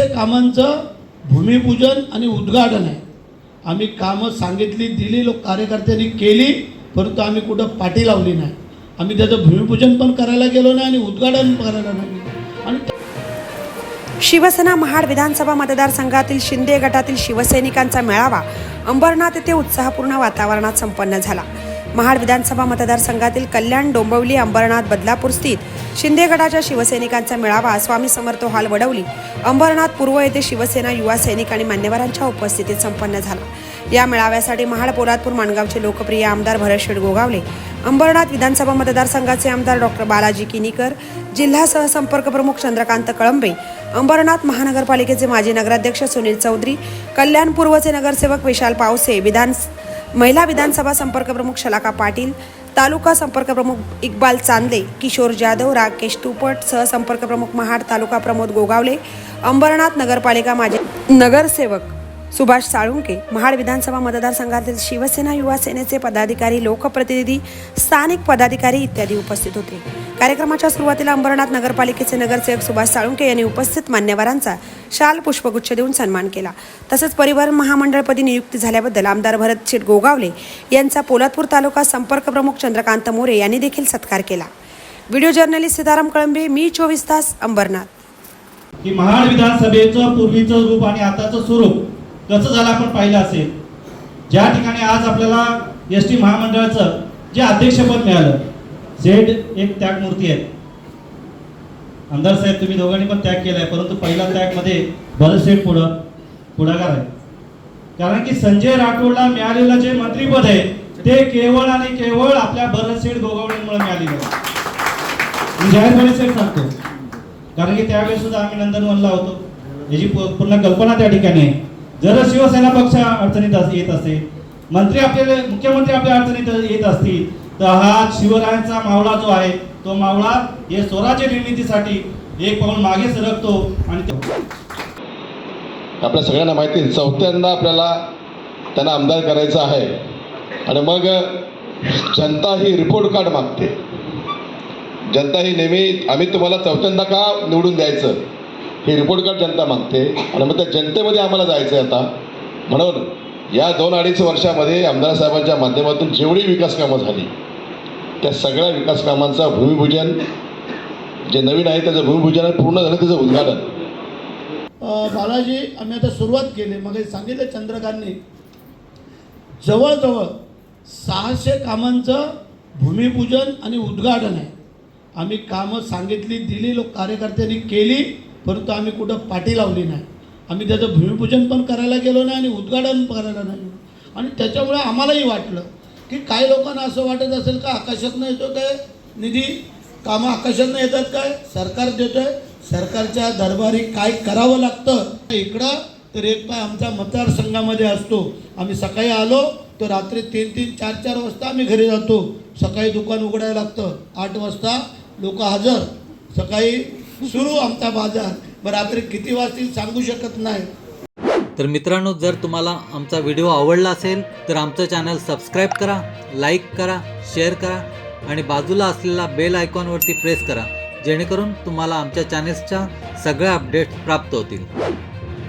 कामांचं भूमिपूजन आणि उद्घाटन आहे. आम्ही कामं सांगितली दिली लोक कार्यकर्त्यांनी केली परंतु आम्ही कुठं पाठी लावली नाही. आम्ही त्याचं भूमिपूजन पण करायला गेलो नाही आणि उद्घाटन पण करायला नाही. गेलो. आणि शिवसेना महाड विधानसभा मतदारसंघातील शिंदे गटातील शिवसैनिकांचा मेळावा अंबरनाथ येथे उत्साहपूर्ण वातावरणात संपन्न झाला. महाड विधानसभा मतदारसंघातील कल्याण डोंबिवली अंबरनाथ बदलापूर स्थित शिंदे गटाच्या शिवसैनिकांचा मेळावा स्वामी समर्थ हॉल वडवली. अंबरनाथ पूर्व येथे शिवसेना युवा सैनिक आणि मान्यवरांच्या उपस्थितीत संपन्न झाला. या मेळाव्यासाठी महाड पोलादपूर माणगावचे लोकप्रिय आमदार भरतशेठ गोगावले. अंबरनाथ विधानसभा मतदारसंघाचे आमदार डॉक्टर बालाजी किनीकर जिल्हा सहसंपर्क प्रमुख चंद्रकांत कळंबे अंबरनाथ महानगरपालिकेचे माजी नगराध्यक्ष सुनील चौधरी कल्याण पूर्वचे नगरसेवक विशाल पावसे विधान महिला विधानसभा संपर्क प्रमुख शलाका पाटील तालुका संपर्क प्रमुख इक्बाल चांदले किशोर जाधव राकेश तुपट सहसंपर्क प्रमुख महाड तालुका प्रमोद गोगावले अंबरनाथ नगरपालिका माजी नगरसेवक सुभाष साळुंके महाड विधानसभा मतदारसंघातील शिवसेना युवा सेनेचे पदाधिकारी लोकप्रतिनिधी स्थानिक पदाधिकारी इत्यादी उपस्थित होते. कार्यक्रमाच्या सुरुवातीला अंबरनाथ नगरपालिकेचे नगरसेवक सुभाष साळुंके यांनी उपस्थित मान्यवरांचा शाल पुष्पगुच्छ देऊन सन्मान केला. तसंच परिवहन महामंडळपदी नियुक्ती झाल्याबद्दल आमदार भरत शेठ गोगावले यांचा पोलादपूर तालुका संपर्क प्रमुख चंद्रकांत मोरे यांनी देखील सत्कार केला. व्हिडिओ जर्नलिस्ट सीताराम कळंबे मी चोवीस तास अंबरनाथ. की महाड विधानसभेचं पूर्वीचं रूप आणि आताचं स्वरूप कसं झालं आपण पाहिलं असेल. ज्या ठिकाणी आज आपल्याला एस टी महामंडळाचं जे अध्यक्षपद मिळालं झेड एक त्यागमूर्ती आहे. आमदार साहेब तुम्ही दोघांनी पण त्याग केलाय परंतु पहिला त्यागमध्ये भरतशेठ पुढं पुढाकार आहे. कारण की संजय राठोडला मिळालेलं जे मंत्रीपद आहे ते केवळ आणि केवळ आपल्या भरतसेठ गोगावळेंमुळे मिळालेलं आहे. मी जाहीरपणे साहेब सांगतो. कारण की त्यावेळेस सुद्धा आम्ही नंदनवनला होतो. याची पूर्ण कल्पना त्या ठिकाणी आहे. जर शिवसेना पक्ष अडचणीत येत असेल मंत्री आपल्याला मुख्यमंत्री आपल्या अडचणीत येत असतील तर हा शिवरायांचा मावळा जो आहे तो मावळा हे स्वराज्य निर्मितीसाठी एक पाऊल मागे सरकतो आणि आपल्या सगळ्यांना माहिती आहे चौथ्यांदा आपल्याला त्यांना आमदार करायचं आहे. आणि मग जनता ही रिपोर्ट कार्ड मागते. जनता ही नेहमी आम्ही तुम्हाला चौथ्यांदा का निवडून द्यायचं? हे रिपोर्ट कार्ड जनता मागते. आणि मग त्या जनतेमध्ये आम्हाला जायचं आहे आता म्हणून या दोन अडीच वर्षामध्ये आमदार साहेबांच्या माध्यमातून जेवढी विकास कामं झाली त्या सगळ्या विकास कामांचा भूमिपूजन जे नवीन आहे त्याचं भूमिपूजन पूर्ण झालं त्याचं उद्घाटन. बालाजी आम्ही आता सुरुवात केली. मग सांगितलं चंद्रकांनी जवळजवळ सहाशे कामांचं भूमिपूजन आणि उद्घाटन आहे. आम्ही कामं सांगितली दिली लोक कार्यकर्त्यांनी केली. परंतु आम्ही कुठं पाठी लावली नाही. आम्ही त्याचं भूमिपूजन पण करायला गेलो नाही आणि उद्घाटन पण करायला नाही आणि त्याच्यामुळे आम्हालाही वाटलं की काही लोकांना असं वाटत असेल का आकाशातनं येतो काय निधी? कामं आकाशातनं येतात काय? सरकार देतो आहे सरकारच्या दरबारी काय करावं लागतं? इकडं तर एक पाय आमच्या मतदारसंघामध्ये असतो. आम्ही सकाळी आलो तर रात्री तीन तीन चार चार वाजता आम्ही घरी जातो. सकाळी दुकान उघडायला लागतं. आठ वाजता लोक हजर. सकाळी सुरू आमचा बाजार. रात्री किती वाजतील सांगू शकत नाही. तर मित्रांनो जर तुम्हाला आमचा व्हिडिओ आवडला असेल तर आमचं चॅनल सबस्क्राईब करा लाईक करा शेअर करा आणि बाजूला असलेला बेल आयकॉनवरती प्रेस करा जेणेकरून तुम्हाला आमच्या चॅनेल्सच्या सगळ्या अपडेट्स प्राप्त होतील.